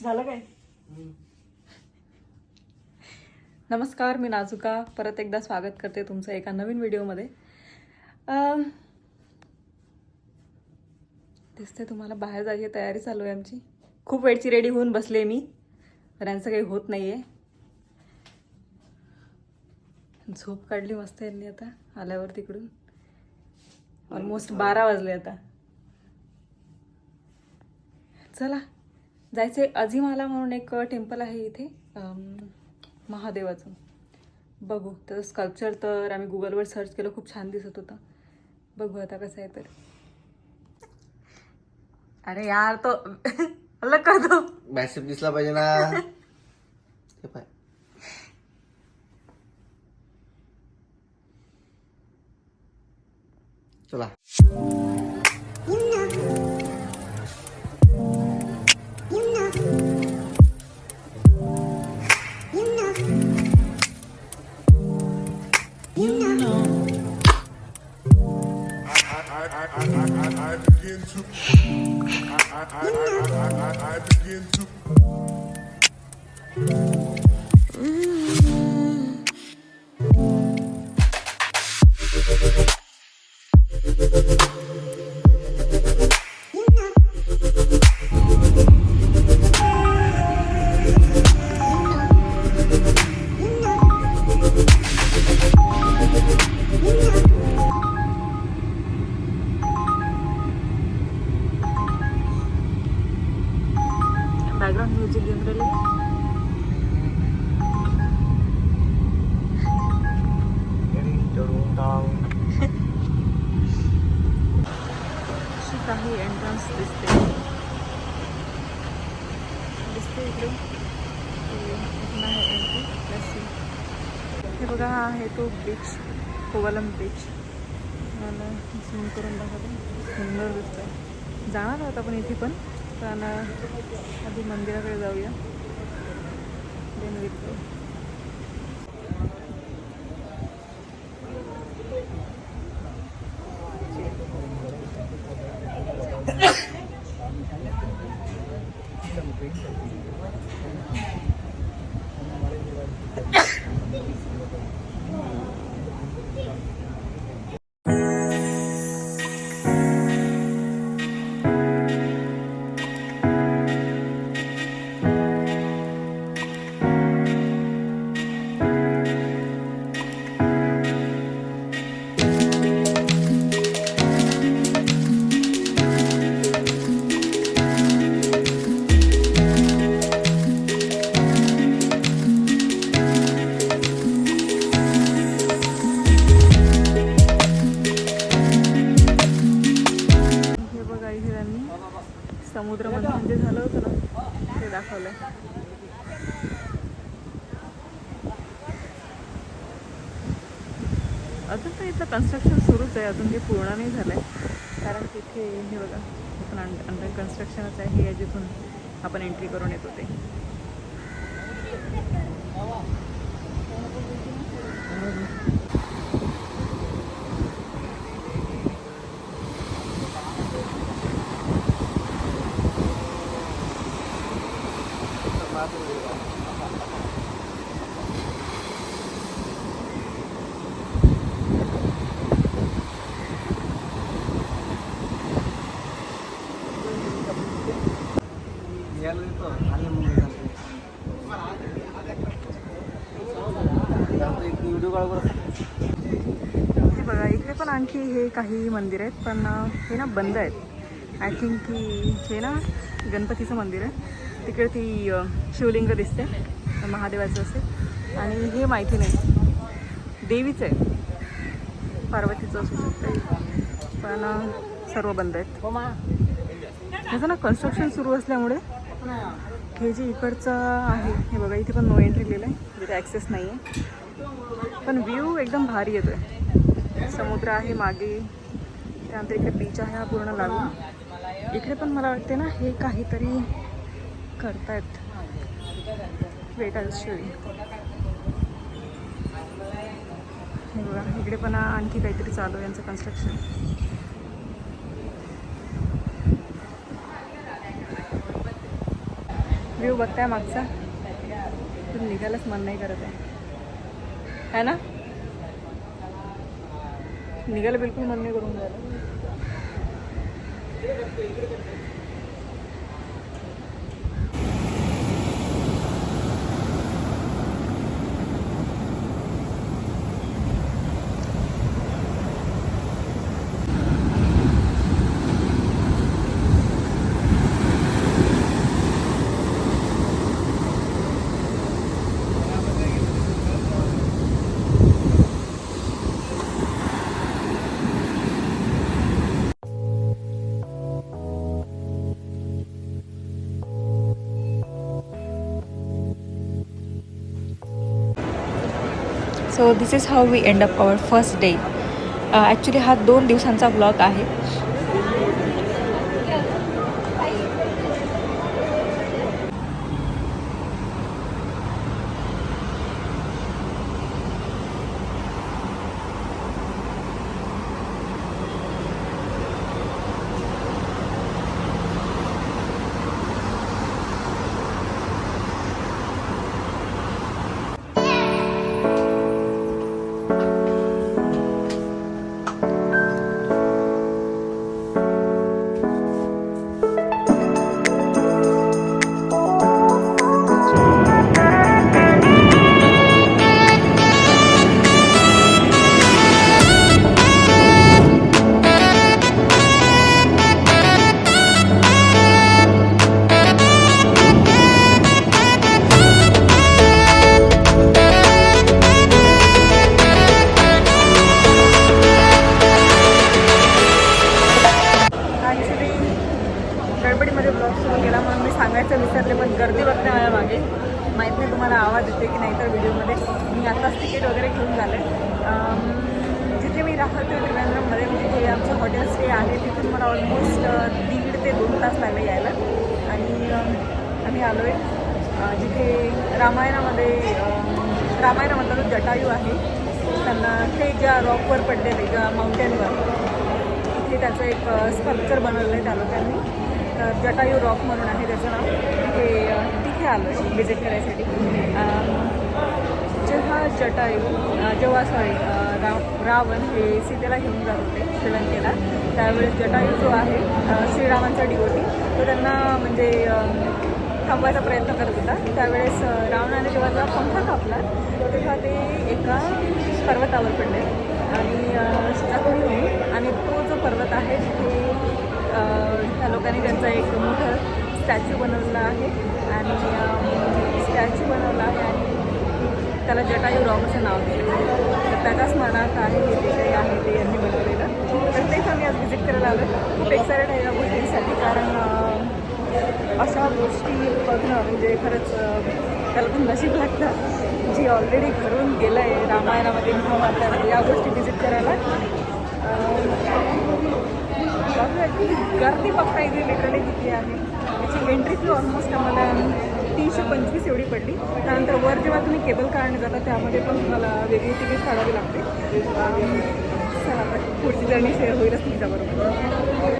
झालं काय? नमस्कार मी नाजुका. परत एकदा स्वागत करते तुमचं एका नवीन व्हिडिओमध्ये. दिसते तुम्हाला बाहेर जायची तयारी चालू आहे आमची. खूप वेळची रेडी होऊन बसले मी पण यांचं काही होत नाही आहे झोप काढली मस्त यांनी आता आल्यावर तिकडून. ऑलमोस्ट बारा वाजले आता. चला. जायचे अजिमाला म्हणून एक टेम्पल आहे इथे. महादेवाचं. बघू. त्याचं स्कल्पचर तर आम्ही गुगलवर सर्च केलं खूप छान दिसत होतं. बघू आता कसं आहे तर. अरे यार तो अलग कर दो. मॅसेज दिसला पाहिजे ना. हे पाय. चला. एंट्रन्स दिसते दिसते इकडे हे इथून आहे हे बघा हा आहे तो बीच कोवलम बीच मला झूम करून दाखवते सुंदर दिसतंय जाणार आहोत आपण इथे पण पण आधी मंदिराकडे जाऊया देन विकतो Thank you. पूर्ण नाही झालंय. कारण तिथे हे बघा हे पण अंडर कन्स्ट्रक्शनच आहे हे जिथून आपण एंट्री करून येतो ते. बघा इकडे पण आणखी हे काही मंदिर आहेत पण हे ना बंद आहेत. आय थिंक की हे ना गणपतीचं मंदिर आहे. तिकडे ती शिवलिंग दिसते महादेवाचं असेल. आणि हे माहिती नाही. देवीचं आहे. पार्वतीचं असू शकतं पण सर्व बंद आहेत. ह्याचं ना कन्स्ट्रक्शन सुरू असल्यामुळे हे जे इकडचं आहे हे बघा इथे पण नो एंट्री लिहिलं आहे तिथे ॲक्सेस नाही आहे पण व्ह्यू एकदम भारी येतोय. समुद्र आहे मागे त्यानंतर इकडे बीच आहे हा पूर्ण लागून. इकडे पण मला वाटते ना हे काहीतरी करतायत. वेट शिवी हे बघा इकडे पण आणखी काहीतरी चालू आहे यांचं कन्स्ट्रक्शन व्ह्यू बघताय मागचा. तुम्ही निघायलाच मन नाही करत आहे. है ना? निघायला बिलकुल मन नाही करून जायला so this is how we end up our first day actually हा दोन दिवसांचा ब्लॉग आहे. ते ज्या रॉकवर पडलेले ज्या माउंटेनवर तिथे त्याचं एक स्कल्पचर बनवलं आहे त्या लोकांनी तर जटायू रॉक म्हणून आहे त्याचं नाव. तिथे तिथे आलं आहे व्हिजिट करायसाठी. जेव्हा जटायू जेव्हा सॉरी रा रावण हे सीतेला घेऊन जात होते श्रीलंकेला त्यावेळेस जटायू जो आहे श्रीरामांचा डिओटी तो त्यांना म्हणजे थांबवायचा प्रयत्न करत होता. त्यावेळेस रावणाने जेव्हा जेव्हा पंखा कापला तेव्हा ते एका पर्वतावर पडले आणि अ, जखमी होऊन आणि तो जो पर्वत आहे तिथे त्या लोकांनी त्यांचा एक मोठं स्टॅच्यू बनवलेला आहे. आणि स्टॅच्यू बनवला आहे आणि त्याला जटायू रॉक असं नाव दिलं तर त्याच्या स्मरणार्थ आहे हे जे काही आहे ते यांनी बनवलेलं. तर तेच आम्ही आज व्हिजिट करायला आलो खूप एक्सायटेड आहे या गोष्टींसाठी कारण अशा गोष्टी बघणं म्हणजे खरंच त्याला पण नशीब लागतं. जी ऑलरेडी घरून गेलं आहे रामायणामध्ये महाभारतामध्ये या गोष्टी व्हिजिट करायला गर्दी बघता इथे लिटरली किती आहे. त्याची एंट्री फी ऑलमोस्ट आम्हाला तीनशे पंचवीस एवढी पडली. त्यानंतर वर जेव्हा तुम्ही केबल कारने जाता त्यामध्ये पण तुम्हाला वेगळी तिकीट काढावी लागते. पुढची जर्नी शेअर होईलच तुमच्याबरोबर.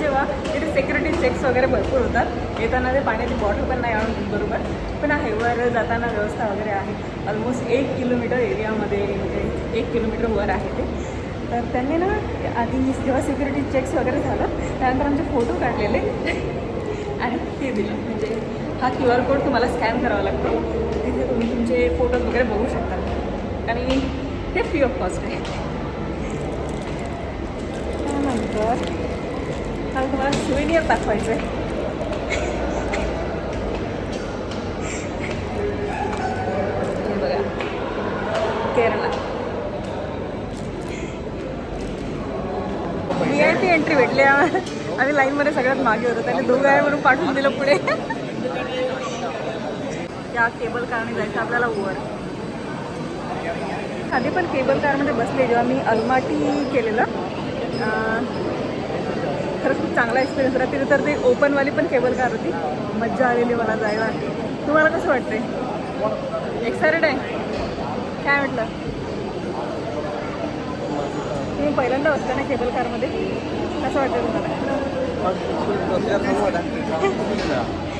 जेव्हा तिथे सेक्युरिटी चेक्स वगैरे भरपूर होतात येताना ते पाण्याची बॉटल पण नाही आणून बरोबर. पण आहे. वर जाताना व्यवस्था वगैरे आहे. ऑलमोस्ट एक किलोमीटर एरियामध्ये म्हणजे एक किलोमीटर वर आहे ते. तर त्यांनी ना आधी जेव्हा सिक्युरिटी चेक्स वगैरे झालं त्यानंतर आमचे फोटो काढलेले. आणि ते दिलं. म्हणजे हा क्यू आर कोड तुम्हाला स्कॅन करावा लागतो. तिथे तुम्ही तुमचे फोटोज वगैरे बघू शकता. आणि ते फ्री ऑफ कॉस्ट आहे. Oh त्यानंतर मला तुम्हाला सुविनियर दाखवायचं आहे हे बघा Kerala V I P entry भेटली आम्हाला आम्ही लाईनमध्ये सगळ्यात मागे होतो त्याने दोघं आहे म्हणून पाठवून दिलं पुढे त्या केबल कारने जायचं आपल्याला ओवर आधी पण केबल कारमध्ये बसले जेव्हा मी अलमाटी केलेलं खरंच खूप चांगला एक्सपिरियन्स होता तिथे तर ते ओपनवाली पण केबल कार होती मज्जा आलेली मला जायला तुम्हाला कसं वाटतंय एक्सायटेड आहे काय म्हटलं? तुम्ही पहिल्यांदा बसता ना केबल कारमध्ये कसं वाटतं तुम्हाला?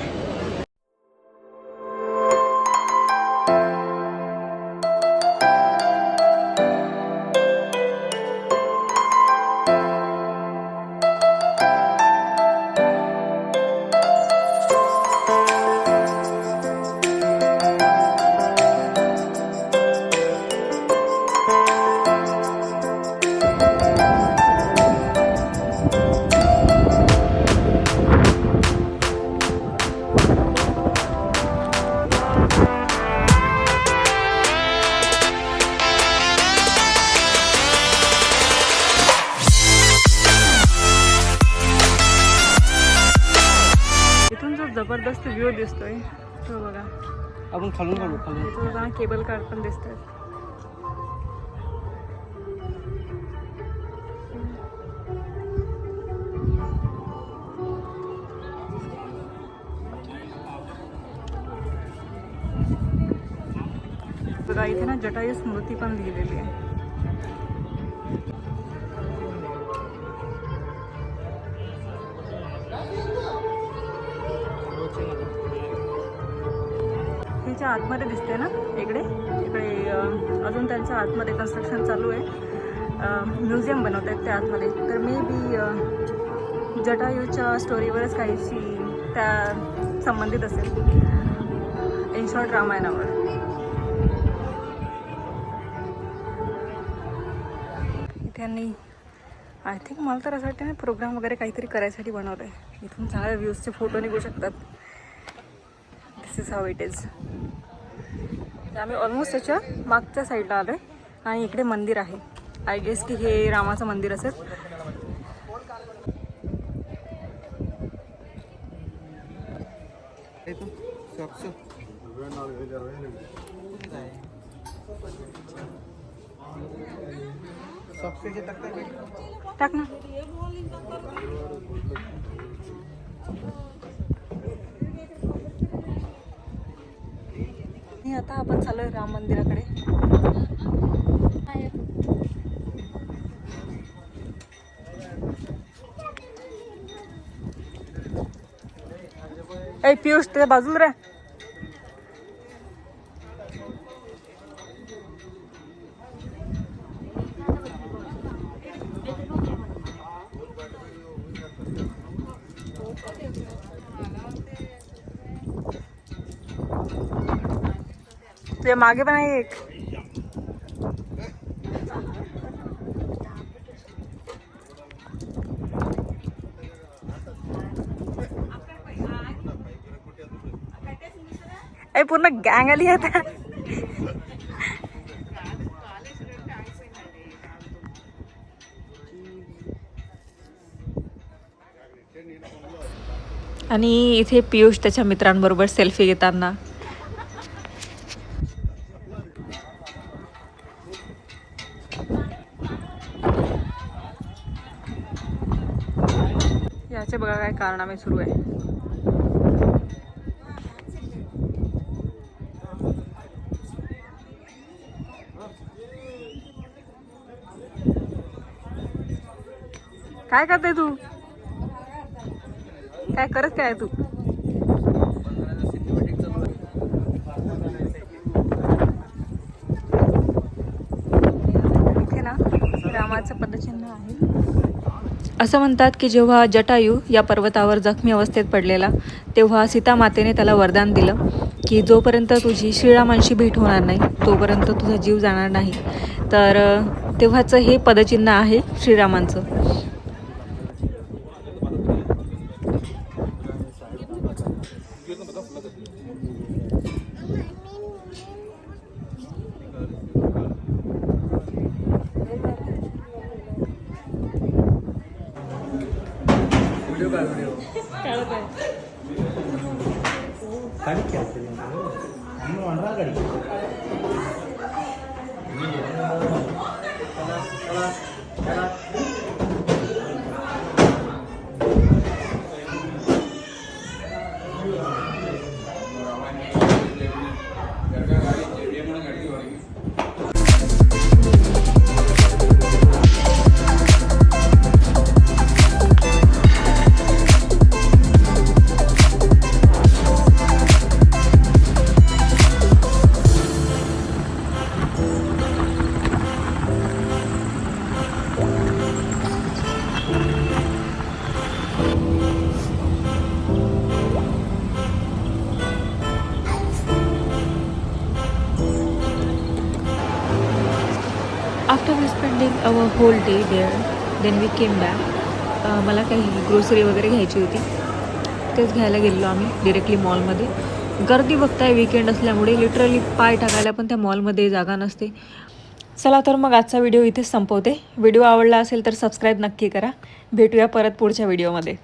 खालून काढू खालून केबल कार ना जटायू स्मृती पण लिहिलेली आहे तिच्या आतमध्ये दिसते ना इकडे? इकडे अजून त्यांचं आतमध्ये कन्स्ट्रक्शन चालू आहे. म्युझियम बनवत आहेत त्या आतमध्ये. तर मे बी जटायूच्या स्टोरीवरच काहीशी त्या संबंधित असेल. इन शॉर्ट रामायणावर. त्यांनी आय थिंक मला तर असं वाटतं ना प्रोग्राम वगैरे काहीतरी करायसाठी बनवलं आहे इथून चांगल्या व्ह्यूजचे फोटो निघू शकतात. This is how it is आम्ही ऑलमोस्ट त्याच्या मागच्या साईडला आलो आहे आणि इकडे मंदिर आहे. आय गेस की हे रामाचं मंदिर असेल. टाक ना. आता आपण चालू राम मंदिराकडे. ए पियुष त्या बाजूला रे. तुझ्या मागे पण आहे एक। ए पूर्ण गँग आली आता. आणि इथे पियुष त्याच्या मित्रांबरोबर सेल्फी घेताना. बघा काय कारनामे सुरू आहे. काय करते तू? काय करत काय तू इथे ना रामाचं पदचिन्ह आहे असं म्हणतात की जेव्हा जटायू या पर्वतावर जखमी अवस्थेत पडलेला तेव्हा सीतामातेने त्याला वरदान दिलं की जोपर्यंत तुझी श्रीरामांशी भेट होणार नाही तोपर्यंत तुझा जीव जाणार नाही. तर तेव्हाचं हे पदचिन्ह आहे श्रीरामांचं. After we spending our whole day there then we came back मला काही ग्रोसरी वगैरे घ्यायची होती. तेच घ्यायला गेलेलो आम्ही डिरेक्टली मॉलमध्ये गर्दी बघताय विकेंड असल्यामुळे लिटरली पाय टाकायला पण त्या मॉलमध्ये जागा नसते. चला तर मग आजचा व्हिडिओ इथेच संपवते. व्हिडिओ आवडला असेल तर सबस्क्राईब नक्की करा. भेटूया परत पुढच्या व्हिडिओमध्ये